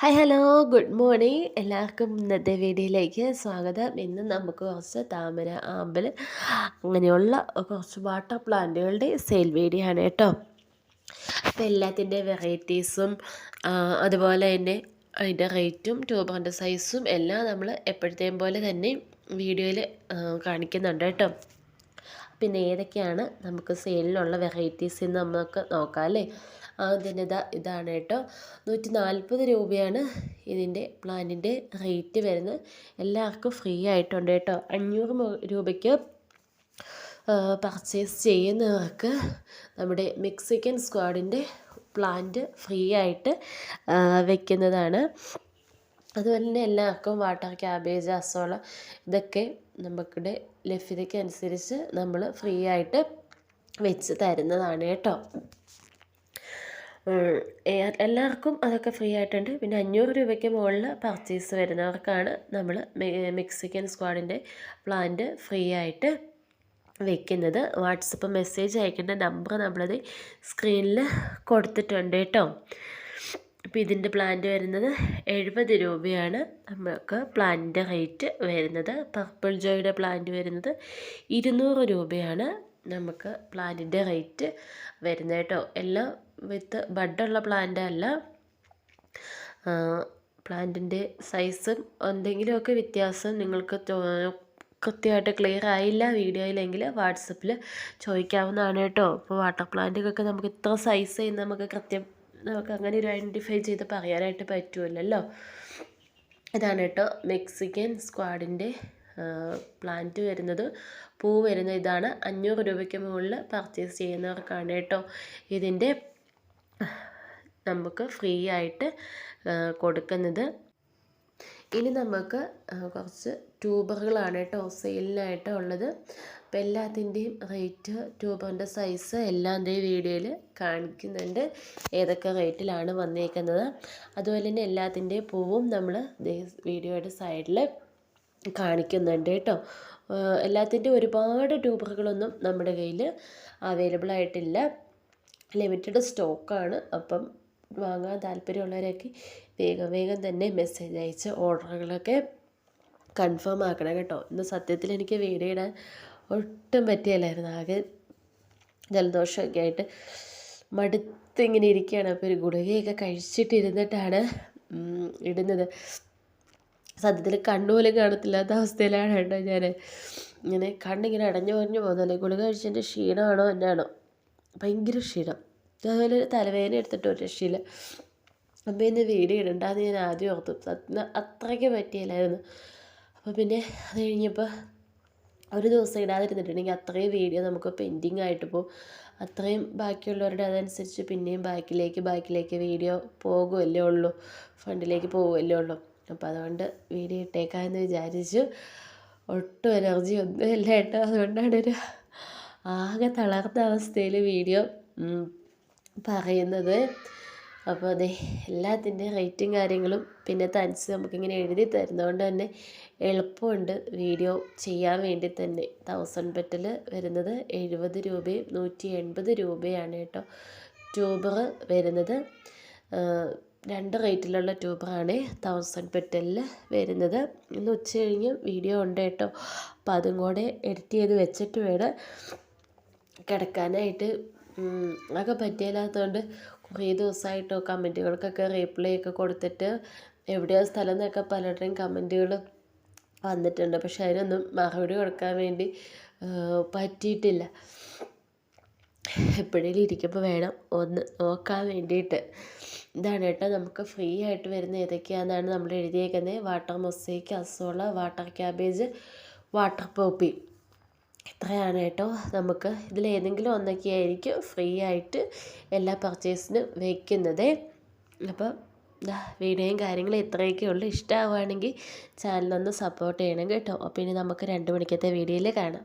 Hi hello good morning എല്ലാവർക്കും ഇന്നത്തെ വീഡിയോയിലേക്ക് സ്വാഗതം. ഇന്ന് നമുക്ക് കുറച്ച് താമര ആമ്പൽ അങ്ങനെയുള്ള കുറച്ച് വാട്ടർ പ്ലാന്റുകളുടെ സെയിൽ വീഡിയോ ആണ് കേട്ടോ. അപ്പോൾ എല്ലാത്തിന്റെ വെറൈറ്റീസും അതുപോലെ തന്നെ അതിന്റെ റേറ്റും ട്യൂബറിന്റെ സൈസും എല്ലാം നമ്മൾ എപ്പോഴത്തെയും പോലെ തന്നെ വീഡിയോയിൽ കാണിക്കുന്നുണ്ട് കേട്ടോ. പിന്നെ ഏതൊക്കെയാണ് നമുക്ക് സെയിലിനുള്ള വെറൈറ്റീസ് എന്ന് നമുക്ക് നോക്കാം അല്ലേ? ആദ്യം ഇതാ ഇതാണ് കേട്ടോ. നൂറ്റി നാൽപ്പത് രൂപയാണ് ഇതിന്റെ പ്ലാനിന്റെ റേറ്റ് വരുന്നത്. എല്ലാവർക്കും ഫ്രീ ആയിട്ടുണ്ട് കേട്ടോ. അഞ്ഞൂറ് രൂപയ്ക്ക് പർച്ചേസ് ചെയ്യുന്നവർക്ക് നമ്മുടെ മെക്സിക്കൻ സ്ക്വാഡിന്റെ പ്ലാന്റ് ഫ്രീ ആയിട്ട് വെക്കുന്നതാണ്. അതുപോലെ എല്ലാവർക്കും വാട്ടർ ക്യാബേജ് അസോള ഇതൊക്കെ നമുക്കിടെ ലഭ്യതയ്ക്ക് അനുസരിച്ച് നമ്മൾ ഫ്രീ ആയിട്ട് വെച്ച് തരുന്നതാണ് കേട്ടോ. എല്ലാവർക്കും അതൊക്കെ ഫ്രീ ആയിട്ടുണ്ട്. പിന്നെ അഞ്ഞൂറ് രൂപയ്ക്ക് മുകളിൽ പർച്ചേസ് വരുന്നവർക്കാണ് നമ്മൾ മെക്സിക്കൻ സ്ക്വാഡിന്റെ പ്ലാന്റ് ഫ്രീ ആയിട്ട് വെക്കുന്നത്. വാട്സപ്പ് മെസ്സേജ് അയക്കേണ്ട നമ്പർ നമ്മളത് സ്ക്രീനിൽ കൊടുത്തിട്ടുണ്ട് കേട്ടോ. അപ്പോൾ ഇതിന്റെ പ്ലാന്റ് വരുന്നത് എഴുപത് രൂപയാണ്. നമുക്ക് പ്ലാന്റിന്റെ റേറ്റ് വരുന്നത്. പർപ്പിൾ ജോയുടെ പ്ലാന്റ് വരുന്നത് ഇരുന്നൂറ് രൂപയാണ്. നമുക്ക് പ്ലാന്റിന്റെ റേറ്റ് വരുന്നത് കേട്ടോ. എല്ലാം വിത്ത് ബഡുള്ള പ്ലാന്റ് അല്ല. പ്ലാന്റിന്റെ സൈസും എന്തെങ്കിലുമൊക്കെ വ്യത്യാസം നിങ്ങൾക്ക് കൃത്യമായിട്ട് ക്ലിയർ ആയില്ല വീഡിയോയിലെങ്കിൽ വാട്സപ്പിൽ ചോദിക്കാവുന്നതാണ് കേട്ടോ. ഇപ്പോൾ വാട്ടർ പ്ലാന്റുകൾക്ക് നമുക്ക് ഇത്ര സൈസ് നമുക്ക് കൃത്യം നമുക്ക് അങ്ങനെ ഒരു ഐഡന്റിഫൈ ചെയ്ത് പറയാനായിട്ട് പറ്റുമല്ലോ ഇതാണ് കേട്ടോ മെക്സിക്കൻ സ്ക്വാഡിന്റെ പ്ലാന്റ് വരുന്നത്. പൂ വരുന്ന ഇതാണ്. അഞ്ഞൂറ് രൂപയ്ക്ക് മുകളിൽ പർച്ചേസ് ചെയ്യുന്നവർക്കാണ് കേട്ടോ ഇതിന്റെ നമുക്ക് ഫ്രീ ആയിട്ട് കൊടുക്കുന്നത്. ഇനി നമുക്ക് കുറച്ച് ട്യൂബറുകളാണ് കേട്ടോ സെയിലിനായിട്ട് ഉള്ളത്. അപ്പോൾ എല്ലാത്തിന്റെയും റേറ്റ് ട്യൂബറിന്റെ സൈസ് എല്ലാം വീഡിയോയിൽ കാണിക്കുന്നുണ്ട്. ഏതൊക്കെ റേറ്റിലാണ് വന്നേക്കുന്നത്. അതുപോലെ തന്നെ എല്ലാത്തിന്റെയും പൂവും നമ്മൾ വീഡിയോയുടെ സൈഡിൽ കാണിക്കുന്നുണ്ട് കേട്ടോ. എല്ലാത്തിന്റെ ഒരുപാട് ട്യൂബറുകളൊന്നും നമ്മുടെ കയ്യിൽ അവൈലബിൾ ആയിട്ടില്ല. ലിമിറ്റഡ് സ്റ്റോക്കാണ്. അപ്പം വാങ്ങാൻ താല്പര്യമുള്ളവരൊക്കെ വേഗം വേഗം തന്നെ മെസ്സേജ് അയച്ച് ഓർഡറുകളൊക്കെ കൺഫേം ആക്കണം കേട്ടോ. ഇന്ന് സത്യത്തിൽ എനിക്ക് വീഡിയോ ഇടാൻ ഒട്ടും പറ്റിയല്ലായിരുന്നു. ആകെ ജലദോഷമൊക്കെ ആയിട്ട് മടുത്തിങ്ങനെ ഇരിക്കുകയാണ്. അപ്പോൾ ഒരു ഗുളികയൊക്കെ കഴിച്ചിട്ടിരുന്നിട്ടാണ് ഇടുന്നത്. സത്യത്തിൽ കണ്ണുപോലും കാണത്തില്ലാത്ത അവസ്ഥയിലാണ് കേട്ടോ ഞാൻ ഇങ്ങനെ കണ്ണിങ്ങനെ അടഞ്ഞു പറഞ്ഞു പോകുന്നല്ലേ ഗുളിക കഴിച്ചതിന്റെ ക്ഷീണമാണോ? എന്നാണോ? ഭയങ്കര ക്ഷീണം. അതുപോലെ തലവേദന എടുത്തിട്ട് ഒരു രക്ഷയില്ല. അപ്പം ഇന്ന് വീഡിയോ ഇടണ്ടെന്ന് ഞാൻ ആദ്യം ഓർത്തു. അത്രയ്ക്ക് പറ്റിയില്ലായിരുന്നു. അപ്പോൾ പിന്നെ അത് കഴിഞ്ഞപ്പോൾ ഒരു ദിവസം ഇടാതിരുന്നിട്ടുണ്ടെങ്കിൽ അത്രയും വീഡിയോ നമുക്ക് പെൻഡിങ് ആയിട്ട് പോകും അത്രയും ബാക്കിയുള്ളവരുടെ അതനുസരിച്ച് പിന്നെയും ബാക്കിലേക്ക് ബാക്കിലേക്ക് വീഡിയോ പോകുമല്ലേ ഉള്ളൂ. ഫ്രണ്ടിലേക്ക് പോകുമല്ലേ ഉള്ളൂ. അപ്പോൾ അതുകൊണ്ട് വീഡിയോ ഇട്ടേക്കാമെന്ന് വിചാരിച്ചു. ഒട്ടും എനർജി ഒന്നും ഇല്ല കേട്ടോ. അതുകൊണ്ടാണ് ഒരു ആകെ തളർന്ന അവസ്ഥയിൽ വീഡിയോ പറയുന്നത്. അപ്പോൾ അതെ എല്ലാത്തിന്റെ റേറ്റും കാര്യങ്ങളും പിന്നെ തനിച്ച് നമുക്കിങ്ങനെ എഴുതി തരുന്നതുകൊണ്ട് തന്നെ എളുപ്പമുണ്ട് വീഡിയോ ചെയ്യാൻ വേണ്ടി തന്നെ. തൗസൻഡ് ബെറ്റിൽ വരുന്നത് എഴുപത് രൂപയും നൂറ്റി എൺപത് രൂപയാണ് കേട്ടോ ട്യൂബർ വരുന്നത്. രണ്ട് റേറ്റിലുള്ള ട്യൂബറാണ് തൗസൻഡ് പെറ്റലിൽ വരുന്നത്. ഇന്ന് ഉച്ച കഴിഞ്ഞ് വീഡിയോ ഉണ്ട് കേട്ടോ. അപ്പം അതും കൂടെ എഡിറ്റ് ചെയ്ത് വെച്ചിട്ട് വേണം കിടക്കാനായിട്ട് ഒക്കെ പറ്റിയില്ലാത്തതുകൊണ്ട് കുറേ ദിവസമായിട്ടോ കമന്റുകൾക്കൊക്കെ റീപ്ലൈ ഒക്കെ കൊടുത്തിട്ട് എവിടെയാണ് സ്ഥലം എന്നൊക്കെ പലരുടെയും കമന്റുകൾ വന്നിട്ടുണ്ട്. പക്ഷെ അതിനൊന്നും മറുപടി കൊടുക്കാൻ വേണ്ടി പറ്റിയിട്ടില്ല. എപ്പോഴേലും ഇരിക്കുമ്പോൾ വേണം ഒന്ന് നോക്കാൻ വേണ്ടിയിട്ട്. ഇതാണ് കേട്ടോ നമുക്ക് ഫ്രീ ആയിട്ട് വരുന്ന ഏതൊക്കെയാണെന്നാണ് നമ്മൾ എഴുതിയേക്കുന്നത് water mosaic azolla water cabbage water poppy. ഇത്രയാണ് കേട്ടോ നമുക്ക് ഇതിൽ ഏതെങ്കിലും ഒന്നൊക്കെ ആയിരിക്കും ഫ്രീ ആയിട്ട് എല്ലാ പർച്ചേസിനും വയ്ക്കുന്നത് അപ്പം വീഡിയോയും കാര്യങ്ങളും ഇത്രയൊക്കെ ഉള്ളൂ. ഇഷ്ടമാവുകയാണെങ്കിൽ ചാനലൊന്ന് സപ്പോർട്ട് ചെയ്യണം കേട്ടോ. അപ്പോൾ ഇനി നമുക്ക് രണ്ട് മണിക്കത്തെ വീഡിയോയിൽ കാണാം.